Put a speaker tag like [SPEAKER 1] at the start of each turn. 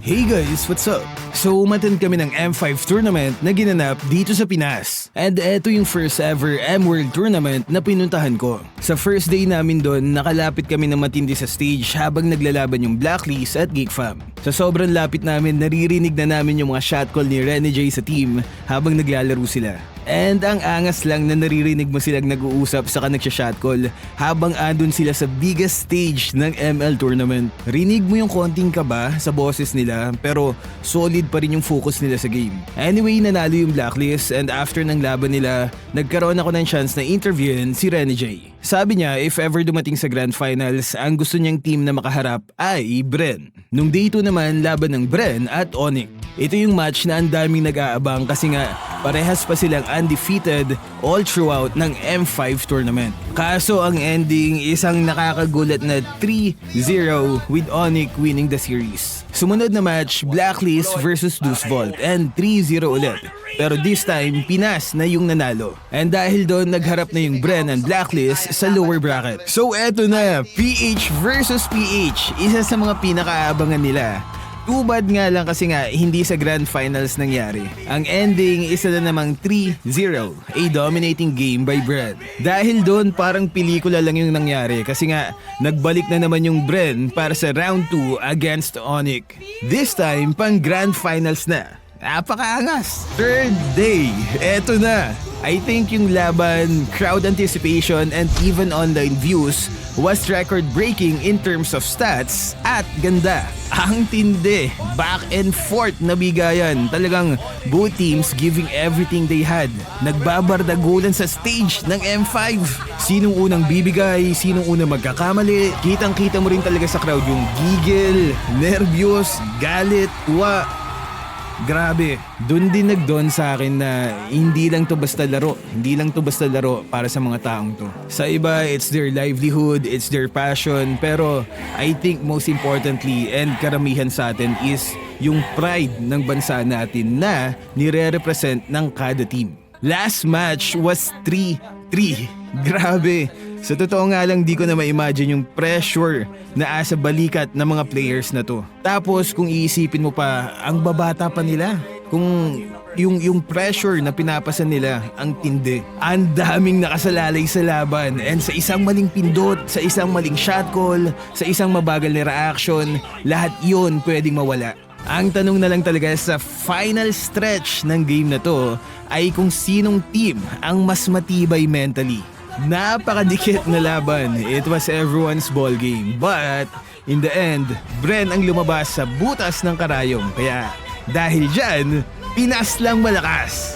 [SPEAKER 1] Hey guys, what's up? So, umattend kami ng M5 tournament na ginanap dito sa Pinas. And eto yung first ever M-World tournament na pinuntahan ko. Sa first day namin doon, nakalapit kami ng matindi sa stage habang naglalaban yung Blacklist at Geekfam. Sa sobrang lapit namin, naririnig na namin yung mga shot call ni Rene J sa team habang naglalaro sila. And ang angas lang na naririnig mo silang nag-uusap sa nagsha-shot call habang andun sila sa biggest stage ng ML tournament. Rinig mo yung konting kaba sa boses nila pero solid pa rin yung focus nila sa game. Anyway, nanalo yung Blacklist and after ng laban nila, nagkaroon ako ng chance na interviewin si Rene J. Sabi niya if ever dumating sa Grand Finals, ang gusto niyang team na makaharap ay Bren. Nung day 2 naman, laban ng Bren at Onyx. Ito yung match na ang daming nag-aabang kasi nga parehas pa silang undefeated all throughout ng M5 tournament. Kaso ang ending isang nakakagulat na 3-0 with Onyx winning the series. Sumunod na match, Blacklist versus Deuce and 3-0 ulit. Pero this time, Pinas na yung nanalo. And dahil doon, nagharap na yung Bren and Blacklist sa lower bracket. So eto na, PH versus PH. Isa sa mga pinakaabangan nila. Too bad nga lang kasi nga hindi sa grand finals nangyari. Ang ending isa na namang 3-0, a dominating game by Bren. Dahil doon parang pelikula lang yung nangyari kasi nga nagbalik na naman yung Bren para sa round 2 against Onyx. This time pang grand finals na. Napakaangas! Third day, eto na! I think yung laban, crowd anticipation, and even online views was record-breaking in terms of stats at ganda. Ang tindi, back and forth na bigayan. Talagang both teams giving everything they had. Nagbabardagulan sa stage ng M5. Sinong unang bibigay, sinong unang magkakamali. Kitang-kita mo rin talaga sa crowd yung gigil, nervyos, galit, tuwa, Grabe, dun din nagdon sa akin na hindi lang to basta laro. Hindi lang to basta laro para sa mga taong to. Sa iba, it's their livelihood, it's their passion. Pero I think most importantly and karamihan sa atin is yung pride ng bansa natin na nire-represent ng kada team. Last match was 3-3. Grabe, sa totoo nga lang di ko na ma-imagine yung pressure na asa balikat ng mga players na to. Tapos kung iisipin mo pa, ang babata pa nila. Kung yung yung pressure na pinapasan nila ang tindi. Ang daming nakasalalay sa laban and sa isang maling pindot, sa isang maling shot call, sa isang mabagal na reaction, lahat yon pwedeng mawala. Ang tanong na lang talaga sa final stretch ng game na to ay kung sinong team ang mas matibay mentally. Napakadikit na laban. It was everyone's ball game. But, in the end, Bren ang lumabas sa butas ng karayom. Kaya, dahil dyan, Pinas lang malakas.